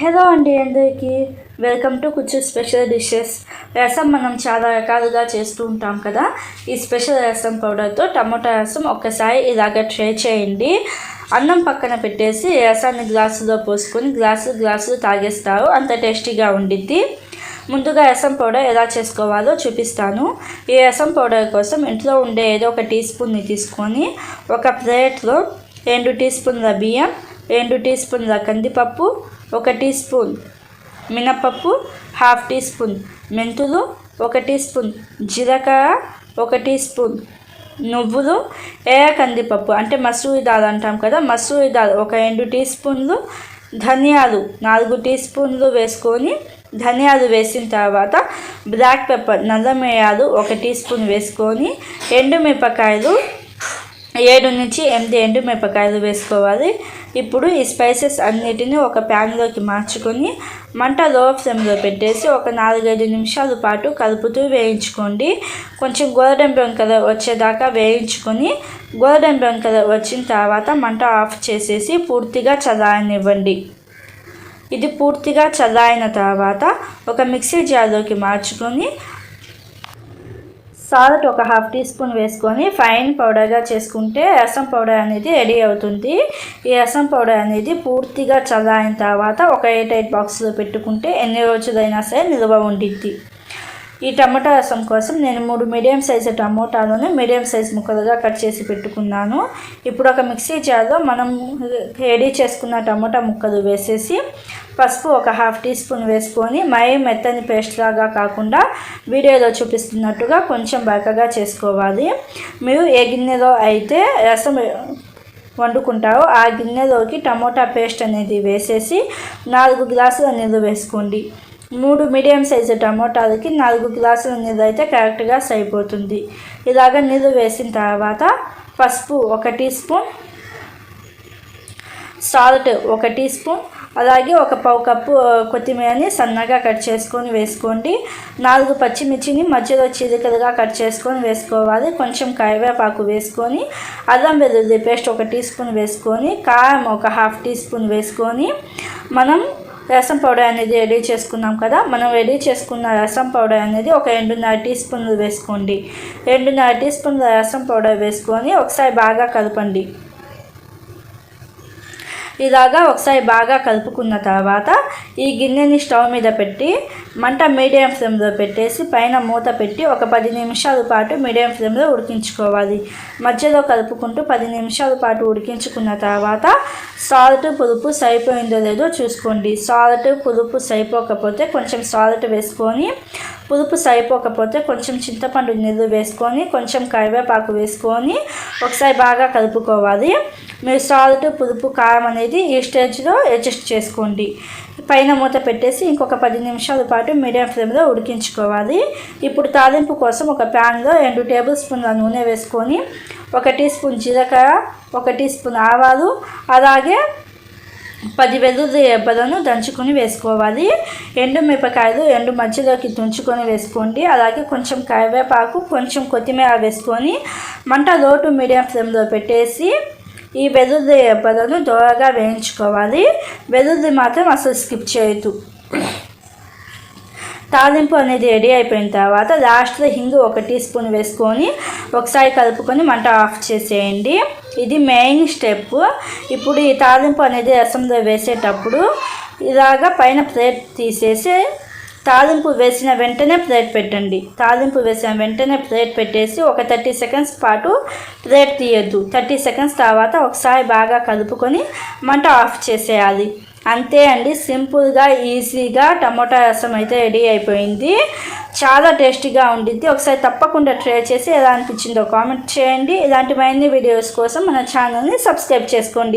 Hello అండి అందరికీ. Welcome to కుచ్చు స్పెషల్ డిషెస్ రసం మనం చాలా రకాలుగా చేస్తూ ఉంటాం కదా. ఈ స్పెషల్ రసం పౌడర్తో టమోటా రసం ఒక్కసారి ఇలాగ ట్రై చేయండి. అన్నం పక్కన పెట్టేసి రసాన్ని గ్లాసులో పోసుకొని గ్లాసు గ్లాసులు తాగేస్తారు. అంత టేస్టీగా ఉండిద్ది. ముందుగా రసం పౌడర్ ఎలా చేసుకోవాలో చూపిస్తాను. ఈ రసం పౌడర్ కోసం ఇంట్లో ఉండే ఏదో ఒక టీ స్పూన్ని తీసుకొని ఒక ప్లేట్లో రెండు టీ స్పూన్ల బియ్యం రెండు టీ స్పూన్ల కందిపప్పు ఒక టీ స్పూన్ మినపప్పు హాఫ్ టీ స్పూన్ మెంతులు ఒక టీ స్పూన్ జీలకర్ర ఒక టీ స్పూన్ నువ్వులు ఏ కందిపప్పు. అంటే మసూరి దాల్ అంటాం కదా మసూరి దాల్ ఒక రెండు టీ స్పూన్లు ధనియాలు నాలుగు టీ స్పూన్లు వేసుకొని ధనియాలు వేసిన తర్వాత బ్లాక్ పెప్పర్ నల్లమిరియాలు ఒక టీ స్పూన్ వేసుకొని ఎండుమిరపకాయలు ఏడు నుంచి ఎనిమిది ఎండుమిరపకాయలు వేసుకోవాలి. ఇప్పుడు ఈ స్పైసెస్ అన్నిటిని ఒక ప్యాన్లోకి మార్చుకొని మంట లో ఫ్లేమ్లో పెట్టేసి ఒక నాలుగైదు నిమిషాల పాటు కలుపుతూ వేయించుకోండి. కొంచెం గోల్డెన్ బ్రౌన్ కలర్ వచ్చేదాకా వేయించుకొని గోల్డెన్ బ్రౌన్ కలర్ వచ్చిన తర్వాత మంట ఆఫ్ చేసేసి పూర్తిగా చల్లారనివ్వండి. ఇది పూర్తిగా చల్లారిన తర్వాత ఒక మిక్సీ జార్లోకి మార్చుకొని సాల్ట్ ఒక హాఫ్ టీ స్పూన్ వేసుకొని ఫైన్ పౌడర్గా చేసుకుంటే రసం పౌడర్ అనేది రెడీ అవుతుంది. ఈ రసం పౌడర్ అనేది పూర్తిగా చల్లారిన తర్వాత ఒక ఎయిట్ ఎయిట్ బాక్స్లో పెట్టుకుంటే ఎన్ని రోజులైనా సరే నిల్వ ఉండిద్ది. ఈ టమాటా రసం కోసం నేను మూడు మీడియం సైజు టమోటాలను మీడియం సైజ్ ముక్కలుగా కట్ చేసి పెట్టుకున్నాను. ఇప్పుడు ఒక మిక్సీ జార్లో మనం రెడీ చేసుకున్న టమోటా ముక్కలు వేసేసి పసుపు ఒక హాఫ్ టీ స్పూన్ వేసుకొని మై మెత్తని పేస్ట్ లాగా కాకుండా వీడియోలో చూపిస్తున్నట్టుగా కొంచెం బరకగా చేసుకోవాలి. మీరు ఏ గిన్నెలో అయితే రసం వండుకుంటారో ఆ గిన్నెలోకి టమోటా పేస్ట్ అనేది వేసేసి నాలుగు గ్లాసుల నీళ్ళు వేసుకోండి. మూడు మీడియం సైజు టమోటాలకి నాలుగు గ్లాసుల నీళ్ళు అయితే కరెక్ట్గా సరిపోతుంది. ఇలాగ నీళ్ళు వేసిన తర్వాత పసుపు ఒక టీ స్పూన్ సాల్ట్ ఒక టీ స్పూన్ అలాగే ఒక పావు కప్పు కొత్తిమీరని సన్నగా కట్ చేసుకొని వేసుకోండి. నాలుగు పచ్చిమిర్చిని మధ్యలో చిలికలుగా కట్ చేసుకొని వేసుకోవాలి. కొంచెం కరివేపాకు వేసుకొని అల్లం వెల్లుల్లి పేస్ట్ ఒక టీ స్పూన్ వేసుకొని కారం ఒక హాఫ్ టీ స్పూన్ వేసుకొని మనం రసం పౌడర్ అనేది రెడీ చేసుకున్నాం కదా? మనం రెడీ చేసుకున్న రసం పౌడర్ అనేది ఒక రెండున్నర టీ స్పూన్లు వేసుకోండి. రెండున్నర టీ స్పూన్ల రసం పౌడర్ వేసుకొని ఒకసారి బాగా కలపండి. ఇలాగా ఒకసారి బాగా కలుపుకున్న తర్వాత ఈ గిన్నెని స్టవ్ మీద పెట్టి మంట మీడియం ఫ్లేమ్లో పెట్టేసి పైన మూత పెట్టి ఒక పది నిమిషాల పాటు మీడియం ఫ్లేమ్లో ఉడికించుకోవాలి. మధ్యలో కలుపుకుంటూ పది నిమిషాల పాటు ఉడికించుకున్న తర్వాత సాల్ట్ పులుపు సరిపోయిందో లేదో చూసుకోండి. సాల్ట్ పులుపు సరిపోకపోతే కొంచెం సాల్ట్ వేసుకొని పులుపు సరిపోకపోతే కొంచెం చింతపండు నీళ్ళు వేసుకొని కొంచెం కరివేపాకు వేసుకొని ఒకసారి బాగా కలుపుకోవాలి. మీరు సాల్ట్ పులుపు కారం అనేది ఈ స్టేజ్లో అడ్జస్ట్ చేసుకోండి. పైన మూత పెట్టేసి ఇంకొక పది నిమిషాల పాటు మీడియం ఫ్లేమ్లో ఉడికించుకోవాలి. ఇప్పుడు తాలింపు కోసం ఒక ప్యాన్లో రెండు టేబుల్ స్పూన్ల నూనె వేసుకొని ఒక టీ స్పూన్ జీలకర్ర ఒక టీ స్పూన్ ఆవాలు అలాగే పది వెల్లుల్లి రెబ్బలను దంచుకొని వేసుకోవాలి. ఎండు మిరపకాయలు ఎండు మధ్యలోకి తుంచుకొని వేసుకోండి. అలాగే కొంచెం కరివేపాకు కొంచెం కొత్తిమీర వేసుకొని మంట లోటు మీడియం ఫ్లేమ్లో పెట్టేసి ఈ వెల్లుల్లి రెబ్బలను దూరగా వేయించుకోవాలి. వెల్లుల్లి మాత్రం అసలు స్కిప్ చేయొద్దు. తాలింపు అనేది రెడీ అయిపోయిన తర్వాత లాస్ట్లో హింగు ఒక టీ స్పూన్ వేసుకొని ఒకసారి కలుపుకొని మంట ఆఫ్ చేసేయండి. ఇది మెయిన్ స్టెప్. ఇప్పుడు ఈ తాలింపు అనేది రసంలో వేసేటప్పుడు ఇలాగ పైన ప్లేట్ తీసేసి తాలింపు వేసిన వెంటనే ప్లేట్ పెట్టండి. తాలింపు వేసిన వెంటనే ప్లేట్ పెట్టేసి ఒక థర్టీ సెకండ్స్ పాటు ప్లేట్ తీయద్దు. థర్టీ సెకండ్స్ తర్వాత ఒకసారి బాగా కలుపుకొని మంట ఆఫ్ చేసేయాలి. అంతే అండి. సింపుల్గా ఈజీగా టమోటా రసం అయితే రెడీ అయిపోయింది. చాలా టేస్టీగా ఉండిద్ది. ఒకసారి తప్పకుండా ట్రై చేసి ఎలా అనిపించిందో కామెంట్ చేయండి. ఇలాంటి మరిన్ని వీడియోస్ కోసం మన ఛానల్ని సబ్స్క్రైబ్ చేసుకోండి.